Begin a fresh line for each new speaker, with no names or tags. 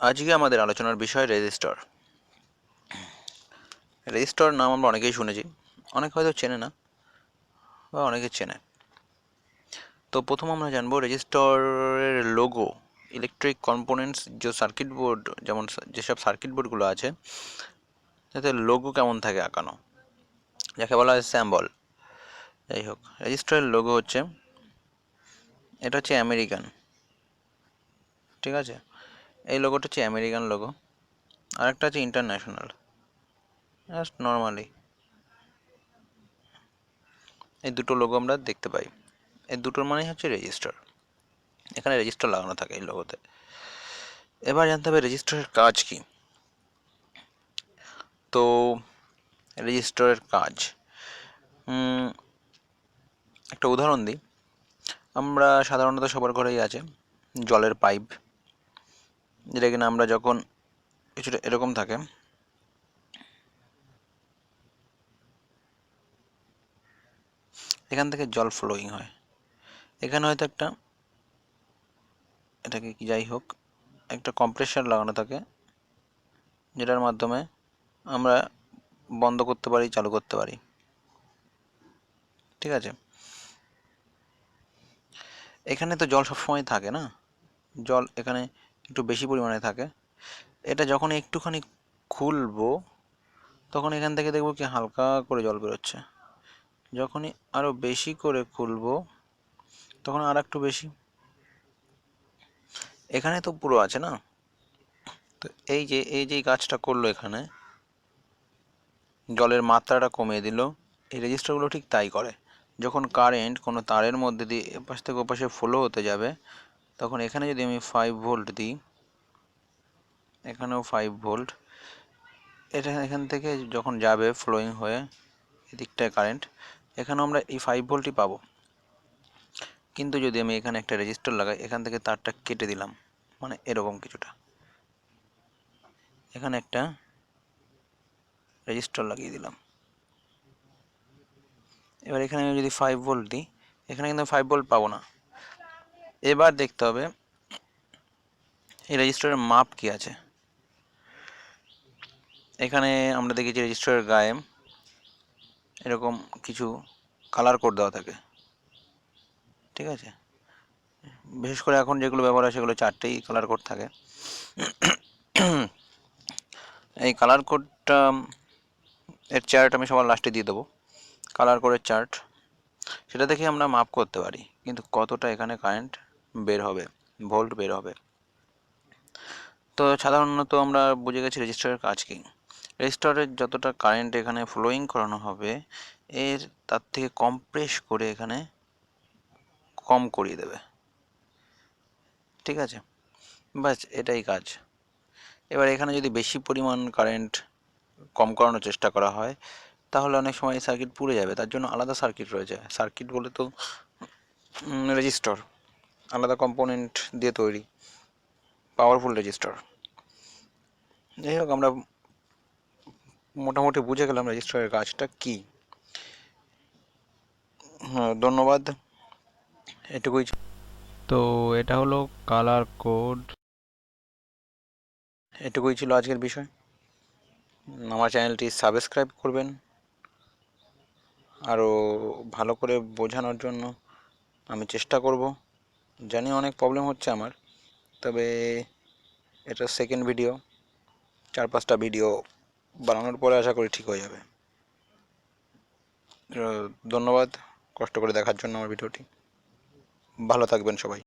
আজকে আমাদের আলোচনার বিষয় রেজিস্টার। রেজিস্টার নাম আমরা অনেকেই শুনেছি। অনেক হয়তো চেনে না বা অনেকে চেনে। তো প্রথম আমরা জানব রেজিস্টারের লোগো, ইলেকট্রিক কম্পোনেন্টস, যে সার্কিট বোর্ড, যেমন যেসব সার্কিট বোর্ডগুলো আছে, তাতে লোগো কেমন থাকে আঁকানো? যাকে বলা হয় স্যাম্বল। যাই হোক, রেজিস্টারের লোগো হচ্ছে, এটা হচ্ছে আমেরিকান। ঠিক আছে? এই লোগোটা হচ্ছে আমেরিকান লোগো আরেকটা হচ্ছে ইন্টারন্যাশনাল জাস্ট নর্মালি এই দুটো লোগো আমরা দেখতে পাই। এই দুটোর মানেই হচ্ছে রেজিস্টার এখানে রেজিস্টার লাগানো থাকে এই লোগোতে এবার জানতে হবে রেজিস্টারের কাজ কি। তো রেজিস্টারের কাজ। একটা উদাহরণ দিই। আমরা সাধারণত সবার ঘরেই আছে জলের পাইপ যেটা কিনা আমরা যখন কিছুটা এরকম থাকে, এখান থেকে জল ফ্লোয়িং হয়। এখানে হয়তো একটা, এটাকে কি যাই হোক, একটা কম্প্রেসার লাগানো থাকে, যেটার মাধ্যমে আমরা বন্ধ করতে পারি, চালু করতে পারি। ঠিক আছে? এখানে তো জল সবসময় থাকে না? জল এখানে একটু বেশি পরিমাণে থাকে। এটা যখন একটুখানি খুলবো, তখন এখান থেকে দেখব কি হালকা করে জল বেরোচ্ছে। যখনই আরও বেশি করে খুলবো, তখন আর একটু বেশি। এখানে তো পুরো আছে না? তো এই যে এই যে কাজটা করল এখানে, জলের মাত্রাটা কমিয়ে দিল। এই রেজিস্টারগুলো ঠিক তাই করে। যখন কারেন্ট কোনো তারের মধ্যে দিয়ে এপাশ থেকে ওপাশে ফ্লো হতে যাবে তখন এখানে যদি আমি ফাইভ ভোল্ট দিই, এখানেও ফাইভ ভোল্ট এটা এখান থেকে যখন যাবে ফ্লোয়িং হয়ে এদিকটায় কারেন্ট এখানেও আমরা এই ফাইভ ভোল্টই পাবো। কিন্তু যদি আমি এখানে একটা রেজিস্টার লাগাই, এখান থেকে তারটা কেটে দিলাম মানে এরকম কিছুটা। এখানে একটা রেজিস্টার লাগিয়ে দিলাম। এবার এখানে আমি যদি ফাইভ ভোল্ট দিই, এখানে কিন্তু ফাইভ ভোল্ট পাবো না। এবার দেখতে হবে, এই রেজিস্টারের মাপ কি আছে? এখানে আমরা দেখেছি রেজিস্টারের গায়ে এরকম কিছু কালার কোড দেওয়া থাকে। ঠিক আছে? বিশেষ করে এখন যেগুলো ব্যবহার হয় সেগুলো চারটেই কালার কোড থাকে। এই কালার কোডটা এর চার্ট আমি সবার লাস্টে দিয়ে দেবো। কালার কোডের চার্ট সেটা দেখে আমরা মাপ করতে পারি, কিন্তু কতটা এখানে কারেন্ট বের হবে, ভোল্ট বের হবে। তো সাধারণত আমরা বুঝে গেছি রেজিস্টারের কাজ কি। রেজিস্টারের যতটা কারেন্ট এখানে ফ্লোয়িং করানো হবে, এর তার থেকে কম্প্রেস করে এখানে কম করিয়ে দেবে। ঠিক আছে? ব্যাস, এটাই কাজ। এবার এখানে যদি বেশি পরিমাণ কারেন্ট কম করানোর চেষ্টা করা হয়, তাহলে অনেক সময় সার্কিট পুড়ে যাবে, তার জন্য আলাদা সার্কিট রয়েছে। সার্কিট বলে তো রেজিস্টার আলাদা কম্পোনেন্ট দিয়ে তৈরি পাওয়ারফুল রেজিস্টার যাই হোক আমরা মোটামুটি বুঝে গেলাম রেজিস্টারের কাজটা কি। হ্যাঁ ধন্যবাদ। এটুকুই
তো এটা হলো কালার কোড
এটুকুই ছিল আজকের বিষয়। আমার চ্যানেলটি সাবস্ক্রাইব করবেন। আরও ভালো করে বোঝানোর জন্য আমি চেষ্টা করব। জানি অনেক প্রবলেম হচ্ছে আমার, তবে এটা সেকেন্ড ভিডিও চার পাঁচটা ভিডিও বানানোর পরে আশা করি ঠিক হয়ে যাবে। ধন্যবাদ, কষ্ট করে দেখার জন্য আমার ভিডিওটি ভালো থাকবেন সবাই।